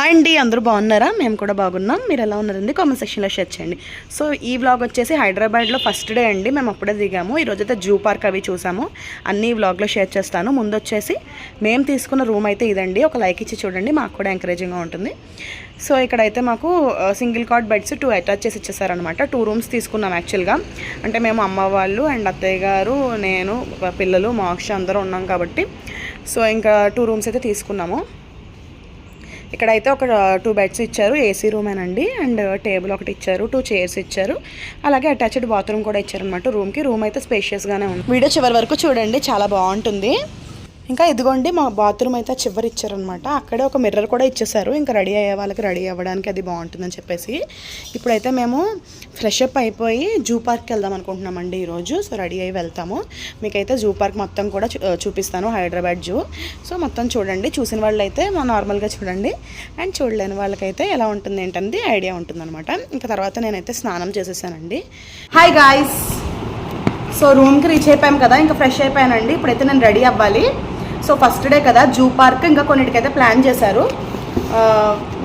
Hi అండి అందరూ బాగున్నారా? మేము కూడా బాగున్నాం. మీరు ఎలా ఉన్నారండి? కామెంట్ సెక్షన్లో షేర్ చేయండి. సో ఈ వ్లాగ్ వచ్చేసి హైదరాబాద్లో ఫస్ట్ డే అండి. మేము అప్పుడే దిగాము. ఈరోజు అయితే జూ పార్క్ అవి చూసాము. అన్ని ఈ వ్లాగ్లో షేర్ చేస్తాను. ముందు వచ్చేసి మేము తీసుకున్న రూమ్ అయితే ఇదండి. ఒక లైక్ ఇచ్చి చూడండి. మాకు కూడా ఎంకరేజింగ్గా ఉంటుంది. సో ఇక్కడైతే మాకు single cot beds two attach చేసి ఇచ్చేసారనమాట టూ రూమ్స్ తీసుకున్నాం యాక్చువల్గా అంటే మేము అమ్మ వాళ్ళు అండ్ అత్తయ్య గారు నేను పిల్లలు మోక్ష అందరూ ఉన్నాం కాబట్టి. సో ఇంకా టూ రూమ్స్ అయితే తీసుకున్నాము. ఇక్కడైతే ఒక టూ బెడ్స్ ఇచ్చారు ఏసీ రూమేనండి అండ్ టేబుల్ ఒకటి ఇచ్చారు టూ చైర్స్ ఇచ్చారు. అలాగే అటాచ్డ్ బాత్రూమ్ కూడా ఇచ్చారనమాట రూమ్కి రూమ్ అయితే స్పేషియస్గానే ఉంది. వీడియో చివరి వరకు చూడండి చాలా బాగుంటుంది. ఇంకా ఇదిగోండి మా బాత్రూమ్ అయితే చివరి ఇచ్చారనమాట. అక్కడే ఒక మిర్రర్ కూడా ఇచ్చేసారు ఇంకా రెడీ అయ్యే వాళ్ళకి రెడీ అవ్వడానికి అది బాగుంటుందని చెప్పేసి. ఇప్పుడైతే మేము ఫ్రెష్ అప్ అయిపోయి జూ పార్క్కి వెళ్దాం అనుకుంటున్నామండి ఈరోజు. సో రెడీ అయ్యి వెళ్తాము. మీకైతే జూ పార్క్ మొత్తం కూడా చూ- చూపిస్తాను హైదరాబాద్ జూ. సో మొత్తం చూడండి. చూసిన వాళ్ళైతే మా నార్మల్గా చూడండి. అండ్ చూడలేని వాళ్ళకైతే ఎలా ఉంటుంది ఏంటనేది ఐడియా ఉంటుందన్నమాట. ఇంకా తర్వాత నేనైతే స్నానం చేసేసానండి. హాయ్ గాయస్ సో రూమ్కి రీచ్ అయిపోయాం కదా ఇంకా ఫ్రెష్ అయిపోయానండి. ఇప్పుడైతే నేను రెడీ అవ్వాలి. సో ఫస్ట్ డే కదా జూ పార్క్ ఇంకా కొన్నిటికైతే ప్లాన్ చేశారు.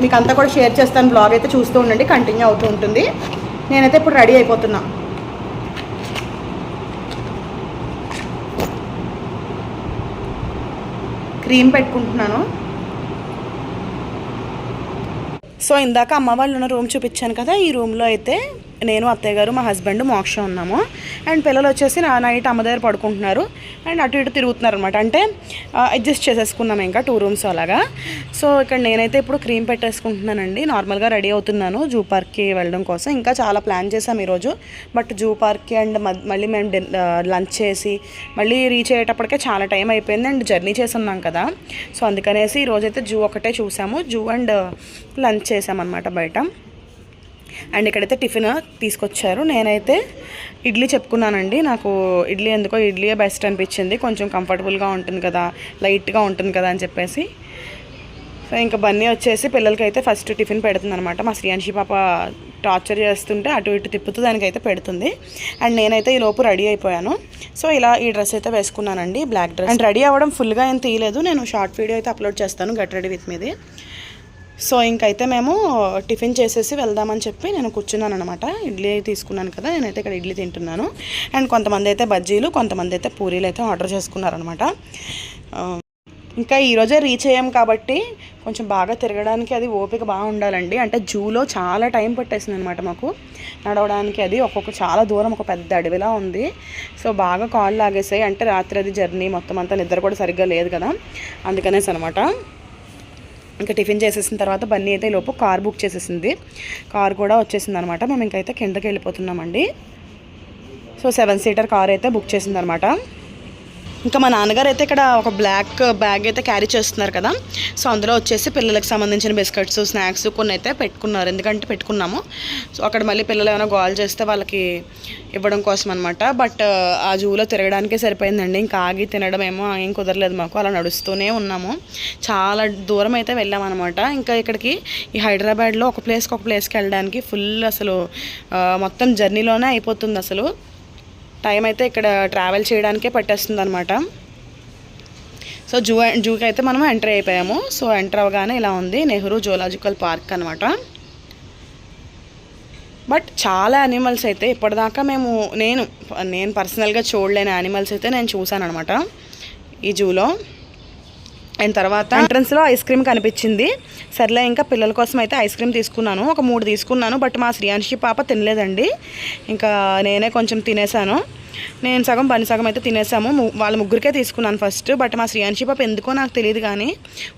మీకు అంతా కూడా షేర్ చేస్తాను బ్లాగ్ అయితే చూస్తూ ఉండండి కంటిన్యూ అవుతూ ఉంటుంది. నేనైతే ఇప్పుడు రెడీ అయిపోతున్నా. క్రీమ్ పెట్టుకుంటున్నాను. సో ఇందాక అమ్మ వాళ్ళు ఉన్న రూమ్ చూపించాను కదా ఈ రూమ్లో అయితే నేను అత్తయ్య గారు మా హస్బెండ్ మోక్ష ఉన్నాము. అండ్ పిల్లలు వచ్చేసి నా నైట్ అమ్మ దగ్గర పడుకుంటున్నారు. అండ్ అటు ఇటు తిరుగుతున్నారు అనమాట అంటే అడ్జస్ట్ చేసేసుకున్నాము ఇంకా టూ రూమ్స్ అలాగా. సో ఇక్కడ నేనైతే ఇప్పుడు క్రీమ్ పెట్టేసుకుంటున్నానండి. నార్మల్గా రెడీ అవుతున్నాను జూ పార్క్కి వెళ్ళడం కోసం. ఇంకా చాలా ప్లాన్ చేసాం ఈరోజు. బట్ జూ పార్క్కి అండ్ మళ్ళీ మేము లంచ్ చేసి మళ్ళీ రీచ్ అయ్యేటప్పటికే చాలా టైం అయిపోయింది. అండ్ జర్నీ చేసి ఉన్నాం కదా. సో అందుకనేసి ఈరోజైతే జూ ఒకటే చూసాము. జూ అండ్ లంచ్ చేసామన్నమాట బయట. అండ్ ఇక్కడైతే టిఫిన్ తీసుకొచ్చారు. నేనైతే ఇడ్లీ చెప్పుకున్నానండి. నాకు ఇడ్లీ ఎందుకో ఇడ్లీయే బెస్ట్ అనిపించింది. కొంచెం కంఫర్టబుల్గా ఉంటుంది కదా లైట్గా ఉంటుంది కదా అని చెప్పేసి. సో ఇంకా బన్నీ వచ్చేసి పిల్లలకైతే ఫస్ట్ టిఫిన్ పెడుతుంది అనమాట మా శ్రీయాంశి పాప టార్చర్ చేస్తుంటే అటు ఇటు తిప్పుతూ దానికైతే పెడుతుంది. అండ్ నేనైతే ఈ లోపు రెడీ అయిపోయాను. సో ఇలా ఈ డ్రెస్ అయితే వేసుకున్నానండి బ్లాక్ డ్రెస్. అండ్ రెడీ అవ్వడం ఫుల్గా ఏం తీయలేదు. నేను షార్ట్ వీడియో అయితే అప్లోడ్ చేస్తాను గట్ రెడీ విత్ మీది. సో ఇంకైతే మేము టిఫిన్ చేసేసి వెళ్దామని చెప్పి నేను కూర్చున్నాను అనమాట ఇడ్లీ తీసుకున్నాను కదా నేనైతే ఇక్కడ ఇడ్లీ తింటున్నాను. అండ్ కొంతమంది అయితే బజ్జీలు కొంతమంది అయితే పూరీలు అయితే ఆర్డర్ చేసుకున్నారనమాట ఇంకా ఈరోజే రీచ్ అయ్యాం కాబట్టి కొంచెం బాగా తిరగడానికి అది ఓపిక బాగా ఉండాలండి. అంటే జూలో చాలా టైం పట్టేసింది అనమాట మాకు. నడవడానికి అది ఒక్కొక్క చాలా దూరం ఒక పెద్ద అడవిలా ఉంది. సో బాగా కాళ్ళు లాగేసాయి. అంటే రాత్రి అది జర్నీ మొత్తం అంతా నిద్ర కూడా సరిగ్గా లేదు కదా అందుకనేసి అనమాట ఇంకా టిఫిన్ చేసేసిన తర్వాత బన్నీ అయితే లోపు కార్ బుక్ చేసేసింది. కార్ కూడా వచ్చేసింది అనమాట మేము ఇంకైతే కిందకి వెళ్ళిపోతున్నామండి. సో సెవెన్ సీటర్ కార్ అయితే బుక్ చేసిందనమాట. ఇంకా మా నాన్నగారు అయితే ఇక్కడ ఒక బ్లాక్ బ్యాగ్ అయితే క్యారీ చేస్తున్నారు కదా. సో అందులో వచ్చేసి పిల్లలకు సంబంధించిన బిస్కెట్స్ స్నాక్స్ కొన్ని అయితే పెట్టుకున్నారు. ఎందుకంటే పెట్టుకున్నాము. సో అక్కడ మళ్ళీ పిల్లలు ఏమైనా గోల్ చేస్తే వాళ్ళకి ఇవ్వడం కోసం అనమాట బట్ ఆ జూలో తిరగడానికే సరిపోయిందండి. ఇంకా ఆగి తినడం ఏమో ఏం కుదరలేదు మాకు. అలా నడుస్తూనే ఉన్నాము. చాలా దూరం అయితే వెళ్ళామన్నమాట ఇంకా ఇక్కడికి ఈ హైదరాబాద్లో ఒక ప్లేస్కి ఒక ప్లేస్కి వెళ్ళడానికి ఫుల్ అసలు మొత్తం జర్నీలోనే అయిపోతుంది అసలు. టైం అయితే ఇక్కడ ట్రావెల్ చేయడానికే పట్టేస్తుంది అనమాట సో జూ జూకి అయితే మనం ఎంటర్ అయిపోయాము. సో ఎంటర్ అవగానే ఇలా ఉంది. నెహ్రూ జూలాజికల్ పార్క్ అనమాట బట్ చాలా యానిమల్స్ అయితే ఇప్పటిదాకా మేము నేను నేను పర్సనల్గా చూడలేని యానిమల్స్ అయితే నేను చూశాను అనమాట ఈ జూలో. అండ్ తర్వాత ఎంట్రన్స్లో ఐస్ క్రీమ్ కనిపించింది. సర్లే ఇంకా పిల్లల కోసం అయితే ఐస్ క్రీమ్ తీసుకున్నాను. ఒక మూడు తీసుకున్నాను బట్ మా శ్రీయాంశి పాప తినలేదండి. ఇంకా నేనే కొంచెం తినేసాను నేను సగం పని సగం అయితే తినేసాము వాళ్ళ ముగ్గురికే తీసుకున్నాను ఫస్ట్ బట్ మా శ్రీయాంశి పాప ఎందుకో నాకు తెలియదు కానీ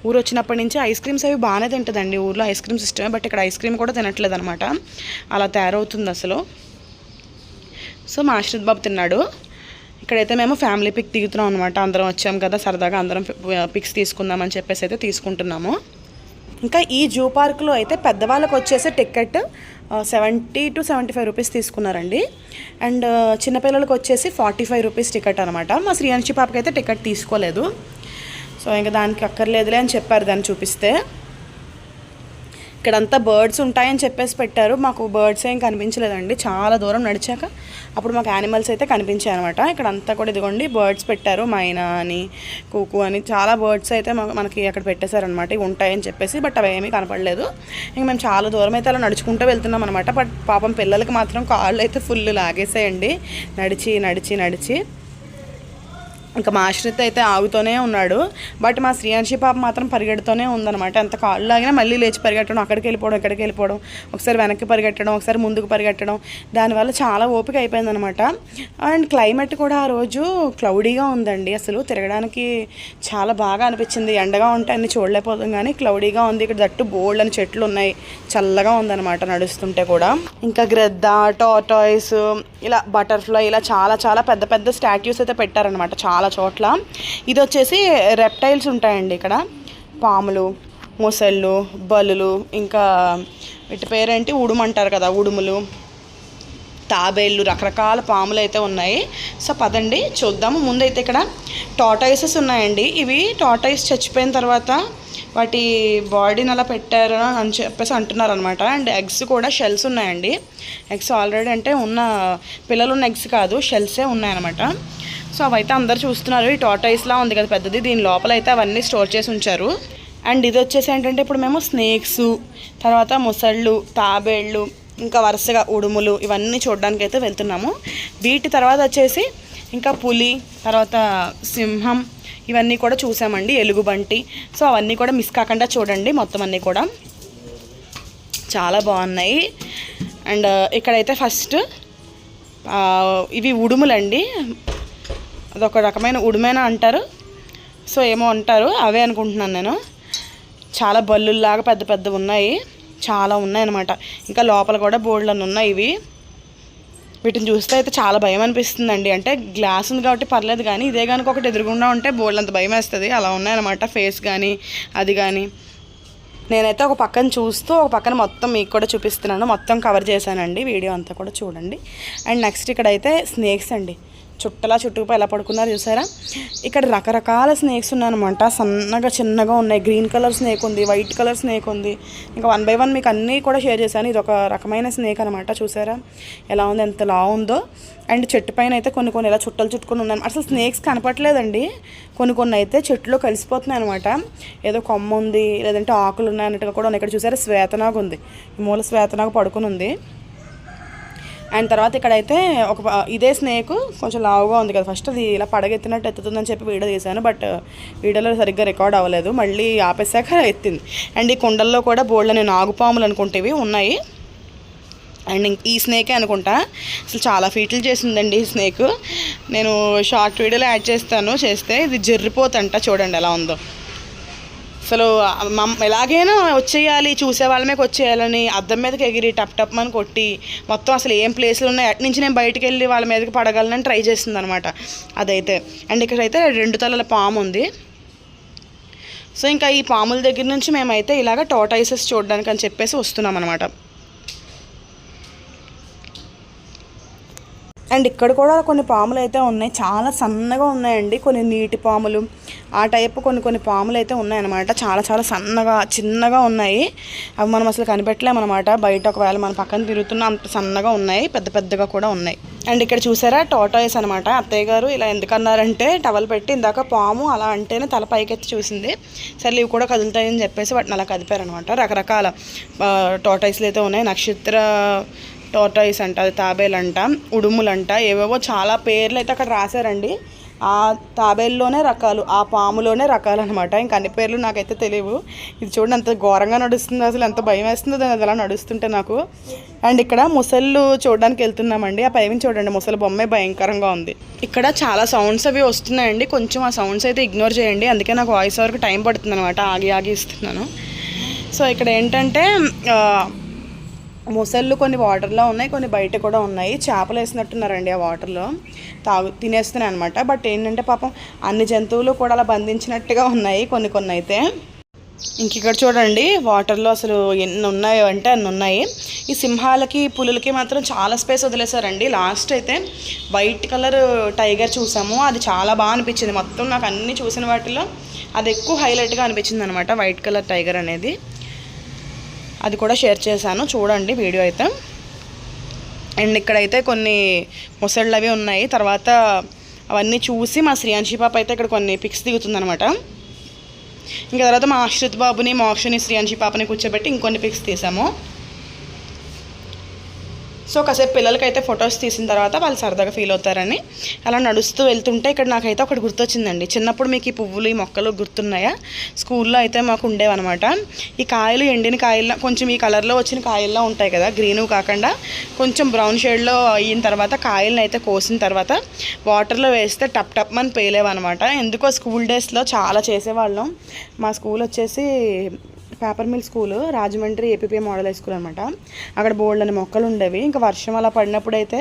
ఊరు వచ్చినప్పటి నుంచి ఐస్ క్రీమ్స్ అవి బాగానే తింటుందండి. ఊర్లో ఐస్ క్రీమ్ సిస్టమే బట్ ఇక్కడ ఐస్ క్రీమ్ కూడా తినట్లేదు అనమాట అలా తయారవుతుంది అసలు. సో మా ఆశ్రిత్ బాబు తిన్నాడు. ఇక్కడైతే మేము ఫ్యామిలీ పిక్ దిగుతున్నాం అనమాట అందరం వచ్చాం కదా సరదాగా అందరం పిక్స్ తీసుకుందామని చెప్పేసి అయితే తీసుకుంటున్నాము. ఇంకా ఈ జూ పార్క్లో అయితే పెద్దవాళ్ళకి వచ్చేసి ticket seventy to seventy five rupees తీసుకున్నారండి. అండ్ చిన్నపిల్లలకి వచ్చేసి ఫార్టీ ఫైవ్ రూపీస్ టికెట్ అనమాట మా శ్రీయాంశి పాపకి అయితే టికెట్ తీసుకోలేదు. సో ఇంకా దానికి అక్కర్లేదులే అని చెప్పారు దాన్ని చూపిస్తే. ఇక్కడంతా బర్డ్స్ ఉంటాయని చెప్పేసి పెట్టారు. మాకు బర్డ్స్ ఏం కనిపించలేదండి. చాలా దూరం నడిచాక అప్పుడు మాకు యానిమల్స్ అయితే కనిపించాయి అనమాట ఇక్కడ అంతా కూడా ఇదిగోండి బర్డ్స్ పెట్టారు. మైనా అని కూకు అని చాలా బర్డ్స్ అయితే మనకి అక్కడ పెట్టేశారనమాట ఇవి ఉంటాయని చెప్పేసి బట్ అవి ఏమీ కనపడలేదు. ఇంక మేము చాలా దూరం అయితే అలా నడుచుకుంటూ వెళ్తున్నాం అనమాట బట్ పాపం పిల్లలకి మాత్రం కాళ్ళు అయితే ఫుల్ లాగేసేయండి. నడిచి నడిచి నడిచి. ఇంకా మా ఆశ్రిత్ అయితే ఆగుతూనే ఉన్నాడు. బట్ మా శ్రీయాంశి పాప మాత్రం పరిగెడుతూనే ఉందన్నమాట. ఎంత కాళ్ళు లాగినా మళ్ళీ లేచి పరిగెట్టడం అక్కడికి వెళ్ళిపోవడం ఇక్కడికి వెళ్ళిపోవడం ఒకసారి వెనక్కి పరిగెట్టడం ఒకసారి ముందుకు పరిగెట్టడం దానివల్ల చాలా ఓపిక అయిపోయిందనమాట అండ్ క్లైమేట్ కూడా ఆ రోజు క్లౌడీగా ఉందండి. అసలు తిరగడానికి చాలా బాగా అనిపించింది. ఎండగా ఉంటే అన్ని చూడలేకపోతాం కానీ క్లౌడీగా ఉంది. ఇక్కడ దట్టు బోల్డ్ అని చెట్లు ఉన్నాయి. చల్లగా ఉందన్నమాట నడుస్తుంటే కూడా. ఇంకా గ్రెద్ద టాటాయిస్ ఇలా బటర్ఫ్లై ఇలా చాలా చాలా పెద్ద పెద్ద స్టాట్యూస్ అయితే పెట్టారనమాట చాలా చోట్ల. ఇది వచ్చేసి రెప్టైల్స్ ఉంటాయండి ఇక్కడ. పాములు మొసళ్ళు బలులు ఇంకా వీటి పేరేంటి? ఉడుము అంటారు కదా ఉడుములు తాబేళ్ళు రకరకాల పాములు అయితే ఉన్నాయి. సో పదండి చూద్దాము. ముందైతే ఇక్కడ టాటాయిసెస్ ఉన్నాయండి. ఇవి టాటాయిస్ చచ్చిపోయిన తర్వాత వాటి బాడీని అలా పెట్టారు అని చెప్పేసి అంటున్నారు అనమాట అండ్ ఎగ్స్ కూడా షెల్స్ ఉన్నాయండి. ఎగ్స్ ఆల్రెడీ అంటే ఉన్న పిల్లలు ఉన్న ఎగ్స్ కాదు షెల్సే ఉన్నాయన్నమాట. సో అవైతే అందరు చూస్తున్నారు. ఈ టాటాయిస్లా ఉంది కదా పెద్దది. దీని లోపల అయితే అవన్నీ స్టోర్ చేసి ఉంచారు. అండ్ ఇది వచ్చేసి ఏంటంటే ఇప్పుడు మేము స్నేక్స్ తర్వాత ముసళ్ళు తాబేళ్ళు ఇంకా వరుసగా ఉడుములు ఇవన్నీ చూడడానికి అయితే వెళ్తున్నాము. వీటి తర్వాత వచ్చేసి ఇంకా పులి తర్వాత సింహం ఇవన్నీ కూడా చూసామండి ఎలుగుబంటి. సో అవన్నీ కూడా మిస్ కాకుండా చూడండి మొత్తం అన్నీ కూడా. చాలా బాగున్నాయి. అండ్ ఇక్కడైతే ఫస్ట్ ఇవి ఉడుములండి. అదొక రకమైన ఉడుమేనా అంటారు. సో ఏమో అంటారు. అవే అనుకుంటున్నాను నేను. చాలా బల్లుల్లాగా పెద్ద పెద్ద ఉన్నాయి. చాలా ఉన్నాయన్నమాట. ఇంకా లోపల కూడా బోర్డులను ఉన్నాయి ఇవి. వీటిని చూస్తే అయితే చాలా భయం అనిపిస్తుందండి. అంటే గ్లాస్ ఉంది కాబట్టి పర్లేదు కానీ ఇదే కనుక ఒకటి ఎదురుగుండా ఉంటే బోల్డ్ అంత భయం వేస్తుంది. అలా ఉన్నాయన్నమాట ఫేస్ కానీ అది కానీ నేనైతే ఒక పక్కన చూస్తూ ఒక పక్కన మొత్తం మీకు కూడా చూపిస్తున్నాను. మొత్తం కవర్ చేశానండి. వీడియో అంతా కూడా చూడండి. అండ్ నెక్స్ట్ ఇక్కడైతే స్నేక్స్ అండి. చుట్టలా చుట్టుపై ఎలా పడుకున్నారు చూసారా? ఇక్కడ రకరకాల స్నేక్స్ ఉన్నాయన్నమాట. సన్నగా చిన్నగా ఉన్నాయి. గ్రీన్ కలర్ స్నేక్ ఉంది వైట్ కలర్ స్నేక్ ఉంది. ఇంకా వన్ బై వన్ మీకు అన్నీ కూడా షేర్ చేశాను. ఇది ఒక రకమైన స్నేక్ అనమాట చూసారా? ఎలా ఉంది? ఎంత లా ఉందో అండ్ చెట్టు పైన అయితే కొన్ని కొన్ని ఇలా చుట్టలు చుట్టుకొని ఉన్నాను అసలు స్నేక్స్ కనపట్లేదండి కొన్ని కొన్ని అయితే చెట్టులో కలిసిపోతున్నాయి అనమాట ఏదో కొమ్మ ఉంది లేదంటే ఆకులు ఉన్నాయి అన్నట్టుగా కూడా ఉన్నాయి. ఇక్కడ చూసారా? శ్వేతనాగు ఉంది. మూల శ్వేతనాగు పడుకుని ఉంది. అండ్ తర్వాత ఇక్కడైతే ఒక ఇదే స్నేక్ కొంచెం లావుగా ఉంది కదా. ఫస్ట్ అది ఇలా పడగెత్తినట్టు ఎత్తుతుందని చెప్పి వీడియో తీశాను. బట్ వీడియోలో సరిగ్గా రికార్డ్ అవ్వలేదు. మళ్ళీ ఆపేసాక ఎత్తింది. అండ్ ఈ కుండల్లో కూడా బోల్డ్ నేను ఆగుపాములు అనుకుంటేవి ఉన్నాయి. అండ్ ఈ స్నేకే అనుకుంటా. అసలు చాలా ఫీట్లు చేసిందండి ఈ స్నేక్. నేను షార్ట్ వీడియోలో యాడ్ చేస్తాను. చేస్తే ఇది జర్రిపోతంట చూడండి ఎలా ఉందో. అసలు ఎలాగైనా వచ్చేయాలి చూసే వాళ్ళ మీదకి వచ్చేయాలని అద్దం మీదకి ఎగిరి టప్ టప్ అని కొట్టి మొత్తం అసలు ఏం ప్లేస్లు ఉన్నాయి అటు నుంచి నేను బయటికి వెళ్ళి వాళ్ళ మీదకి పడగలనని ట్రై చేసింది అనమాట అదైతే. అండ్ ఇక్కడైతే రెండు తలల పాము ఉంది. సో ఇంకా ఈ పాముల దగ్గర నుంచి మేమైతే ఇలాగ టోటైసెస్ చూడడానికి అని చెప్పేసి వస్తున్నాం అనమాట అండ్ ఇక్కడ కూడా కొన్ని పాములు అయితే ఉన్నాయి. చాలా సన్నగా ఉన్నాయండి. కొన్ని నీటి పాములు ఆ టైప్ కొన్ని కొన్ని పాములు అయితే ఉన్నాయన్నమాట. చాలా చాలా సన్నగా చిన్నగా ఉన్నాయి. అవి మనం అసలు కనిపెట్టలేమన్నమాట. బయట ఒకవేళ మన పక్కన తిరుగుతున్న అంత సన్నగా ఉన్నాయి. పెద్ద పెద్దగా కూడా ఉన్నాయి. అండ్ ఇక్కడ చూసారా? టోటాయిస్ అనమాట అత్తయ్య గారు ఇలా ఎందుకన్నారంటే టవల్ పెట్టి ఇందాక పాము అలా అంటేనే తల పైకెత్తి చూసింది. సరే ఇవి కూడా కదులుతాయని చెప్పేసి వాటిని అలా కదిపారనమాట రకరకాల టోటాయిస్లు అయితే ఉన్నాయి. నక్షత్ర టోటాయిస్ అంట అది తాబేలంట ఉడుములంట ఏవేవో చాలా పేర్లు అయితే అక్కడ రాశారండి. ఆ తాబేల్లోనే రకాలు ఆ పాములోనే రకాలు అనమాట ఇంక అన్ని పేర్లు నాకైతే తెలియవు. ఇది చూడండి అంత ఘోరంగా నడుస్తుంది అసలు ఎంత భయం వేస్తుంది అది అలా నడుస్తుంటే నాకు. అండ్ ఇక్కడ ముసళ్ళు చూడడానికి వెళ్తున్నామండి. ఆ పైన చూడండి ముసలి బొమ్మే భయంకరంగా ఉంది. ఇక్కడ చాలా సౌండ్స్ అవి వస్తున్నాయండి. కొంచెం ఆ సౌండ్స్ అయితే ఇగ్నోర్ చేయండి. అందుకే నాకు వాయిస్ వరకు టైం పడుతుంది అనమాట ఆగి ఆగి ఇస్తున్నాను. సో ఇక్కడ ఏంటంటే మొసళ్ళు కొన్ని వాటర్లో ఉన్నాయి కొన్ని బయట కూడా ఉన్నాయి. చేపలు వేసినట్టున్నారండి ఆ వాటర్లో. తాగు తినేస్తున్నాయి అనమాట బట్ ఏంటంటే పాపం అన్ని జంతువులు కూడా అలా బంధించినట్టుగా ఉన్నాయి కొన్ని కొన్ని అయితే. ఇంక ఇక్కడ చూడండి వాటర్లో అసలు ఎన్ని ఉన్నాయో అంటే అన్ని ఉన్నాయి. ఈ సింహాలకి పులులకి మాత్రం చాలా స్పేస్ వదిలేశారండి. లాస్ట్ అయితే వైట్ కలర్ టైగర్ చూసాము. అది చాలా బాగా అనిపించింది. మొత్తం నాకు అన్ని చూసిన వాటిలో అది ఎక్కువ హైలైట్గా అనిపించింది అనమాట వైట్ కలర్ టైగర్ అనేది. అది కూడా షేర్ చేశాను. చూడండి వీడియో అయితే. అండ్ ఇక్కడైతే కొన్ని ముసళ్ళు అవి ఉన్నాయి. తర్వాత అవన్నీ చూసి మా శ్రీయాంశి పాప అయితే ఇక్కడ కొన్ని పిక్స్ దిగుతుందనమాట ఇంకా తర్వాత మా ఆశ్రిత్ బాబుని మోక్షని శ్రీయాంశి పాపని కూర్చోబెట్టి ఇంకొన్ని పిక్స్ తీసాము. సో కాసేపు పిల్లలకైతే ఫొటోస్ తీసిన తర్వాత వాళ్ళు సరదాగా ఫీల్ అవుతారని అలా నడుస్తూ వెళ్తుంటే ఇక్కడ నాకైతే ఒకటి గుర్తొచ్చిందండి. చిన్నప్పుడు మీకు ఈ పువ్వులు ఈ మొక్కలు గుర్తున్నాయా? స్కూల్లో అయితే మాకు ఉండేవన్నమాట. ఈ కాయలు ఎండిన కాయల్లో కొంచెం ఈ కలర్లో వచ్చిన కాయల్లో ఉంటాయి కదా గ్రీన్ కాకుండా కొంచెం బ్రౌన్ షేడ్లో అయిన తర్వాత కాయలను అయితే కోసిన తర్వాత వాటర్లో వేస్తే టప్ టప్ అని పేలేవన్నమాట. ఎందుకో స్కూల్ డేస్లో చాలా చేసేవాళ్ళం. మా స్కూల్ వచ్చేసి paper mill school Rajahmundry APP model high school అనమాట అక్కడ బోల్డ్ అనే మొక్కలు ఉండేవి. ఇంకా వర్షం అలా పడినప్పుడు అయితే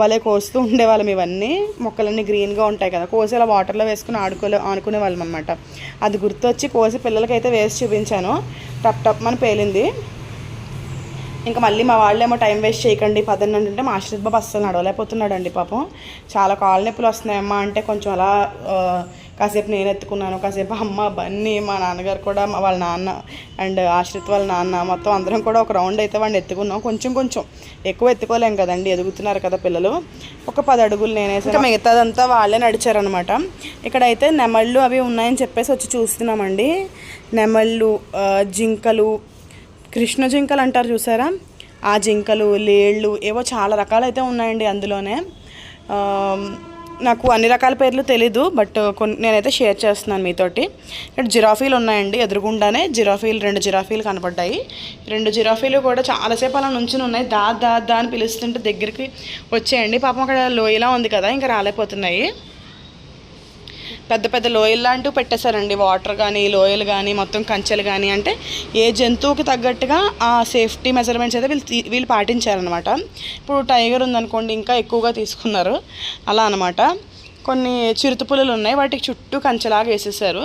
భలే కోస్తూ ఉండేవాళ్ళం ఇవన్నీ. మొక్కలన్నీ గ్రీన్గా ఉంటాయి కదా. కోసి అలా వాటర్లో వేసుకుని ఆడుకోలే ఆడుకునే వాళ్ళం అనమాట అది గుర్తొచ్చి కోసి పిల్లలకైతే వేసి చూపించాను. టప్ టప్ అని పేలింది. ఇంకా మళ్ళీ మా వాళ్ళేమో టైం వేస్ట్ చేయకండి పదండి అంటే మా ఆశ్రిత్ బాబు అస్సలు నడవలేకపోతున్నాడు అండి పాపం. చాలా కాళ్ళ నొప్పులు వస్తున్నాయమ్మా అంటే కొంచెం అలా కాసేపు నేను ఎత్తుకున్నాను కాసేపు అమ్మ బన్నీ మా నాన్నగారు కూడా మా వాళ్ళ నాన్న అండ్ ఆశ్రిత్ వాళ్ళ నాన్న మొత్తం అందరం కూడా ఒక రౌండ్ అయితే వాడిని ఎత్తుకున్నాం. కొంచెం కొంచెం ఎక్కువ ఎత్తుకోలేం కదండి ఎదుగుతున్నారు కదా పిల్లలు. ఒక పది అడుగులు నేనేసి ఇంకా మిగతాదంతా వాళ్ళే నడిచారనమాట ఇక్కడైతే నెమళ్ళు అవి ఉన్నాయని చెప్పేసి వచ్చి చూస్తున్నామండి. నెమళ్ళు జింకలు కృష్ణ జింకలు అంటారు చూసారా? ఆ జింకలు లేళ్ళు ఏవో చాలా రకాలైతే ఉన్నాయండి అందులోనే. నాకు అన్ని రకాల పేర్లు తెలీదు బట్ కొన్ని నేనైతే షేర్ చేస్తున్నాను మీతోటి. ఇక్కడ జిరాఫీలు ఉన్నాయండి ఎదురుగుండానే జిరాఫీలు రెండు జిరాఫీలు కనపడ్డాయి రెండు జిరాఫీలు కూడా చాలాసేపు అలా నుంచుని ఉన్నాయి. దా దా దా అని పిలుస్తుంటే దగ్గరికి వచ్చేయండి. పాపం అక్కడ లోయలా ఉంది కదా ఇంకా రాలేకపోతున్నాయి. పెద్ద పెద్ద లోయలు లాంటివి పెట్టేశారండి. వాటర్ కానీ లోయలు కానీ మొత్తం కంచెలు కానీ అంటే ఏ జంతువుకి తగ్గట్టుగా ఆ సేఫ్టీ మెజర్మెంట్స్ అయితే వీళ్ళు వీళ్ళు పాటించారనమాట ఇప్పుడు టైగర్ ఉందనుకోండి ఇంకా ఎక్కువగా తీసుకున్నారు. అలా అనమాట కొన్ని చిరుతపులులు ఉన్నాయి. వాటికి చుట్టూ కంచెలాగా వేసేసారు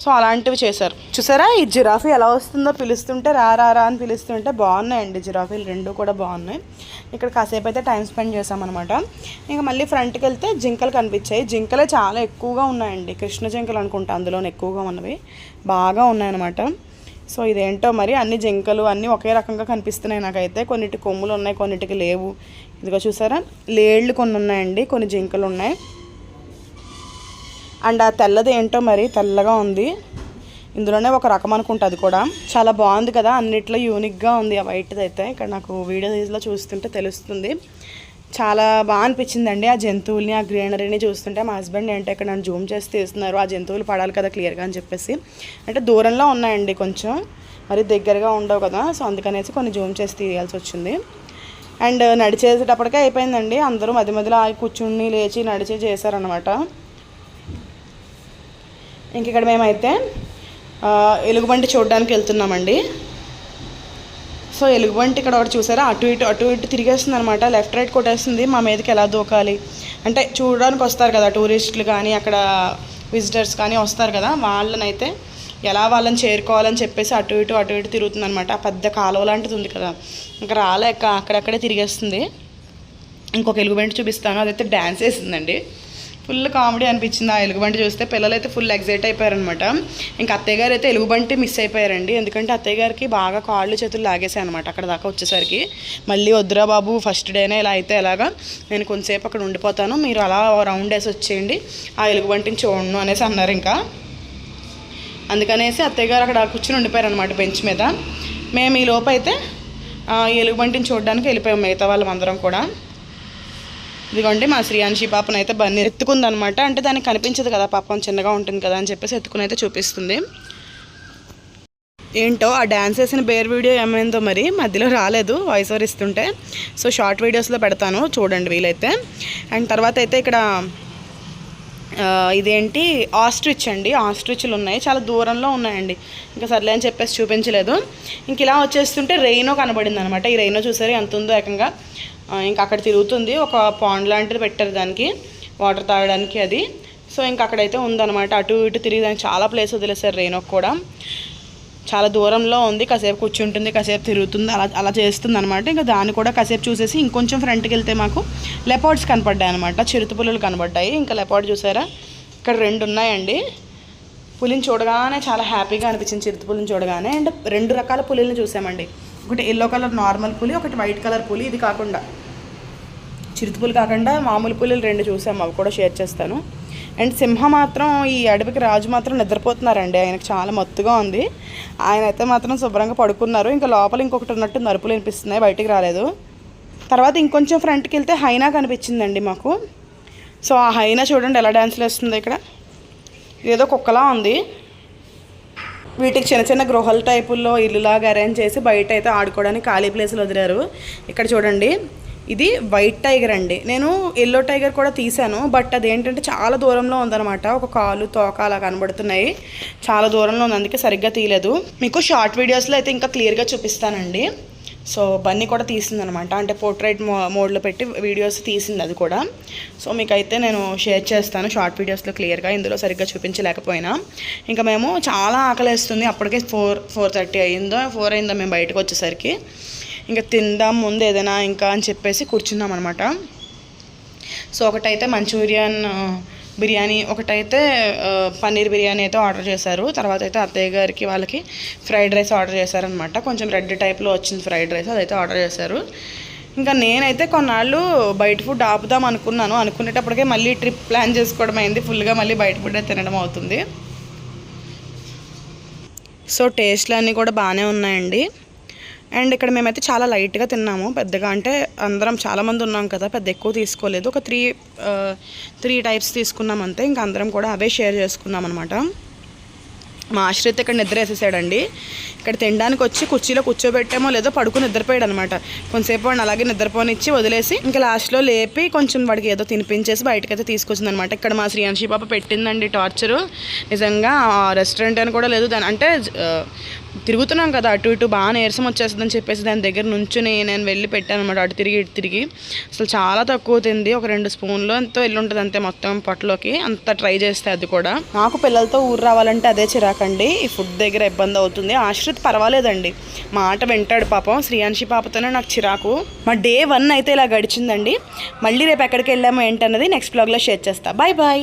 సో అలాంటివి చేశారు. చూసారా? ఈ జిరాఫీ ఎలా వస్తుందో పిలుస్తుంటే రా రా రా అని పిలుస్తుంటే బాగున్నాయండి జిరాఫీలు. రెండు కూడా బాగున్నాయి. ఇక్కడ కాసేపు అయితే టైం స్పెండ్ చేసామన్నమాట ఇంకా మళ్ళీ ఫ్రంట్కి వెళ్తే జింకలు కనిపించాయి. జింకలే చాలా ఎక్కువగా ఉన్నాయండి. కృష్ణ జింకలు అనుకుంటా అందులోనే ఎక్కువగా ఉన్నవి. బాగా ఉన్నాయన్నమాట. సో ఇదేంటో మరి అన్ని జింకలు అన్నీ ఒకే రకంగా కనిపిస్తున్నాయి నాకైతే. కొన్నిటి కొమ్ములు ఉన్నాయి కొన్నిటికి లేవు. ఇదిగో చూసారా? లేళ్ళు కొన్ని ఉన్నాయండి కొన్ని జింకలు ఉన్నాయి. అండ్ ఆ తెల్లది ఏంటో మరి తెల్లగా ఉంది. ఇందులోనే ఒక రకం అనుకుంటా అది కూడా. చాలా బాగుంది కదా అన్నిట్లో యూనిక్గా ఉంది. ఆ వైట్ది అయితే ఇక్కడ నాకు వీడియోస్లో చూస్తుంటే తెలుస్తుంది. చాలా బాగా అనిపించిందండి ఆ జంతువుల్ని ఆ గ్రీనరీని చూస్తుంటే. మా హస్బెండ్ ఏంటో ఇక్కడ నన్ను జూమ్ చేసి తీస్తున్నారు. ఆ జంతువులు పడాలి కదా క్లియర్గా అని చెప్పేసి. అంటే దూరంలో ఉన్నాయండి కొంచెం మరి దగ్గరగా ఉండవు కదా. సో అందుకనేసి కొన్ని జూమ్ చేసి తీయాల్సి వచ్చింది. అండ్ నడిచేసేటప్పటికే అయిపోయిందండి. అందరూ మధ్య మధ్యలో ఆగి కూర్చుని లేచి నడిచే చేశారనమాట ఇంక ఇక్కడ మేమైతే ఎలుగుబంటి చూడడానికి వెళ్తున్నామండి. సో ఎలుగుబంటి ఇక్కడ ఒకటి చూసారా? అటు ఇటు అటు ఇటు తిరిగేస్తుంది అనమాట లెఫ్ట్ రైట్ కొట్టేస్తుంది. మా మీదకి ఎలా దూకాలి? అంటే చూడడానికి వస్తారు కదా టూరిస్టులు కానీ అక్కడ విజిటర్స్ కానీ వస్తారు కదా వాళ్ళనైతే ఎలా వాళ్ళని చేరుకోవాలని చెప్పేసి అటు ఇటు అటు ఇటు తిరుగుతుంది అనమాట ఆ పెద్ద కాలువ లాంటిది ఉంది కదా ఇంకా రాలేక అక్కడక్కడే తిరిగేస్తుంది. ఇంకొక ఎలుగుబంటి చూపిస్తాను. అదైతే డ్యాన్స్ వేసిందండి. ఫుల్ కామెడీ అనిపించింది ఆ ఎలుగుబంటి చూస్తే. పిల్లలు అయితే ఫుల్ ఎగ్జైట్ అయిపోయారనమాట ఇంకా అత్తయ్య గారు అయితే ఎలుగుబంటి మిస్ అయిపోయారండి. ఎందుకంటే అత్తయ్య గారికి బాగా కాళ్ళు చేతులు లాగేసాయి అనమాట అక్కడ దాకా వచ్చేసరికి. మళ్ళీ వద్దురా బాబు ఫస్ట్ డేనే ఇలా అయితే ఎలాగా నేను కొంతసేపు అక్కడ ఉండిపోతాను. మీరు అలా రౌండ్ వేసి వచ్చేయండి. ఆ ఎలుగుబంటిని చూడను అనేసి అన్నారు ఇంకా. అందుకనేసి అత్తయ్య గారు అక్కడ కూర్చుని ఉండిపోయారు అనమాట బెంచ్ మీద. మేము ఈ లోపు అయితే ఎలుగుబంటిని చూడడానికి వెళ్ళిపోయాం మిగతా వాళ్ళం అందరం కూడా. ఇదిగోండి మా శ్రీయాన్షి పాపను అయితే బన్నీ ఎత్తుకుందనమాట. అంటే దానికి కనిపించదు కదా పాపం చిన్నగా ఉంటుంది కదా అని చెప్పేసి ఎత్తుకుని అయితే చూపిస్తుంది. ఏంటో ఆ డ్యాన్స్ వేసిన బేర్ వీడియో ఏమైందో మరి మధ్యలో రాలేదు వాయిస్ ఓవర్ ఇస్తుంటే. సో షార్ట్ వీడియోస్లో పెడతాను చూడండి వీలైతే. అండ్ తర్వాత అయితే ఇక్కడ ఇదేంటి ఆస్ట్రిచ్ అండి ఆస్ట్రిచ్లు ఉన్నాయి. చాలా దూరంలో ఉన్నాయండి. ఇంకా సర్లే అని చెప్పేసి చూపించలేదు. ఇంక ఇలా వచ్చేస్తుంటే రెయినో కనబడింది అనమాట ఈ రెయినో చూసారు ఎంత ఉందో ఏకంగా. ఇంకా అక్కడ తిరుగుతుంది. ఒక పాండ్ లాంటిది పెట్టారు దానికి. వాటర్ తాగడానికి అది. సో ఇంకా అక్కడైతే ఉందన్నమాట. అటు ఇటు తిరిగి దానికి చాలా ప్లేస్ వదిలేసారు రేణుకు కూడా. చాలా దూరంలో ఉంది. కాసేపు కూర్చుంటుంది కాసేపు తిరుగుతుంది. అలా అలా చేస్తుంది అనమాట ఇంకా దాన్ని కూడా కాసేపు చూసేసి ఇంకొంచెం ఫ్రంట్కి వెళ్తే మాకు లెపార్డ్స్ కనపడ్డాయి అనమాట చిరుతపుల్లలు కనపడ్డాయి. ఇంకా లెపార్డ్ చూసారా? ఇక్కడ రెండు ఉన్నాయండి. పులిని చూడగానే చాలా హ్యాపీగా అనిపించింది. చిరుత పులిని చూడగానే. అండ్ రెండు రకాల పులిని చూసామండి. ఒకటి ఎల్లో కలర్ నార్మల్ పులి ఒకటి వైట్ కలర్ పులి ఇది కాకుండా చిరుతపులు కాకుండా మామూలు పులులు రెండు చూసాము అవి కూడా షేర్ చేస్తాను. అండ్ సింహ మాత్రం ఈ అడవికి రాజు మాత్రం నిద్రపోతున్నారండి ఆయనకు చాలా మత్తుగా ఉంది. ఆయన అయితే మాత్రం శుభ్రంగా పడుకున్నారు. ఇంకా లోపల ఇంకొకటి ఉన్నట్టు నరుపులు వినిపిస్తున్నాయి బయటికి రాలేదు. తర్వాత ఇంకొంచెం ఫ్రంట్కి వెళ్తే హైనా కనిపించిందండి మాకు. సో ఆ హైనా చూడండి ఎలా డ్యాన్స్లు వేస్తుంది ఇక్కడ. ఏదో కుక్కలా ఉంది. వీటికి చిన్న చిన్న గృహాల టైపుల్లో ఇల్లులాగా అరేంజ్ చేసి బయట అయితే ఆడుకోవడానికి ఖాళీ ప్లేసులు వదిలారు. ఇక్కడ చూడండి. ఇది వైట్ టైగర్ అండి. నేను ఎల్లో టైగర్ కూడా తీశాను బట్ అది ఏంటంటే చాలా దూరంలో ఉందన్నమాట. ఒక కాలు తోక అలా కనబడుతున్నాయి. చాలా దూరంలో ఉంది అందుకే సరిగ్గా తీయలేదు. మీకు షార్ట్ వీడియోస్లో అయితే ఇంకా క్లియర్గా చూపిస్తానండి. సో బన్నీ కూడా తీసిందనమాట. అంటే పోర్ట్రైట్ మో మోడ్లో పెట్టి వీడియోస్ తీసింది అది కూడా. సో మీకైతే నేను షేర్ చేస్తాను షార్ట్ వీడియోస్లో క్లియర్గా. ఇందులో సరిగ్గా చూపించలేకపోయినా. ఇంకా మేము చాలా ఆకలేస్తుంది. అప్పటికే ఫోర్ ఫోర్ థర్టీ అయిందో ఫోర్ అయిందో మేము బయటకు వచ్చేసరికి. ఇంకా తిందాం ముందు ఏదైనా ఇంకా అని చెప్పేసి కూర్చున్నాం అనమాట సో ఒకటైతే మంచూరియన్ బిర్యానీ ఒకటైతే పన్నీర్ బిర్యానీ అయితే ఆర్డర్ చేశారు. తర్వాత అయితే అత్తయ్య గారికి వాళ్ళకి ఫ్రైడ్ రైస్ ఆర్డర్ చేశారనమాట కొంచెం రెడ్ టైప్లో వచ్చింది ఫ్రైడ్ రైస్ అదైతే ఆర్డర్ చేశారు. ఇంకా నేనైతే కొన్నాళ్ళు బయట ఫుడ్ ఆపుదాం అనుకున్నాను. అనుకునేటప్పటికే మళ్ళీ ట్రిప్ ప్లాన్ చేసుకోవడం అయింది. ఫుల్గా మళ్ళీ బయట ఫుడ్ తినడం అవుతుంది. సో టేస్ట్లు అన్నీ కూడా బాగానే ఉన్నాయండి. అండ్ ఇక్కడ మేమైతే చాలా లైట్గా తిన్నాము. పెద్దగా అంటే అందరం చాలామంది ఉన్నాం కదా పెద్ద ఎక్కువ తీసుకోలేదు. ఒక త్రీ త్రీ టైప్స్ తీసుకున్నాం అంతే. ఇంకా అందరం కూడా అవే షేర్ చేసుకున్నాం అనమాట మా ఆశ్రిత్ ఇక్కడ నిద్ర వేసేసాడండి. ఇక్కడ తినడానికి వచ్చి కుర్చీలో కూర్చోబెట్టామో లేదో పడుకుని నిద్రపోయాడు అనమాట. కొంతసేపు వాడిని అలాగే నిద్రపోనిచ్చి వదిలేసి ఇంకా లాస్ట్లో లేపి కొంచెం వాడికి ఏదో తినిపించేసి బయటకైతే తీసుకొచ్చింది అనమాట. ఇక్కడ మా శ్రీయాంశి పాప పెట్టిందండి టార్చరు. నిజంగా రెస్టారెంట్ అని కూడా లేదు. దాని అంటే తిరుగుతున్నాం కదా అటు ఇటు బాగా నీరసం వచ్చేస్తుందని చెప్పేసి దాని దగ్గర నుంచుని నేను వెళ్ళి పెట్టాను అనమాట. అటు తిరిగి ఇటు తిరిగి. అసలు చాలా తక్కువ తింది. ఒక రెండు స్పూన్లు ఎంతో వెళ్ళి ఉంటుంది అంతే మొత్తం పొట్టలోకి అంత ట్రై చేస్తే అది కూడా. నాకు పిల్లలతో ఊరు రావాలంటే అదే చిరాకండి. ఈ ఫుడ్ దగ్గర ఇబ్బంది అవుతుంది. ఆశ్రిత్ పర్వాలేదండి. మాట వింటాడు పాపం శ్రీయాంశి పాపతోనే నాకు చిరాకు. మా డే వన్ అయితే ఇలా గడిచిందండి. మళ్ళీ రేపు ఎక్కడికి వెళ్ళాము ఏంటన్నది నెక్స్ట్ బ్లాగ్లో షేర్ చేస్తా. Bye bye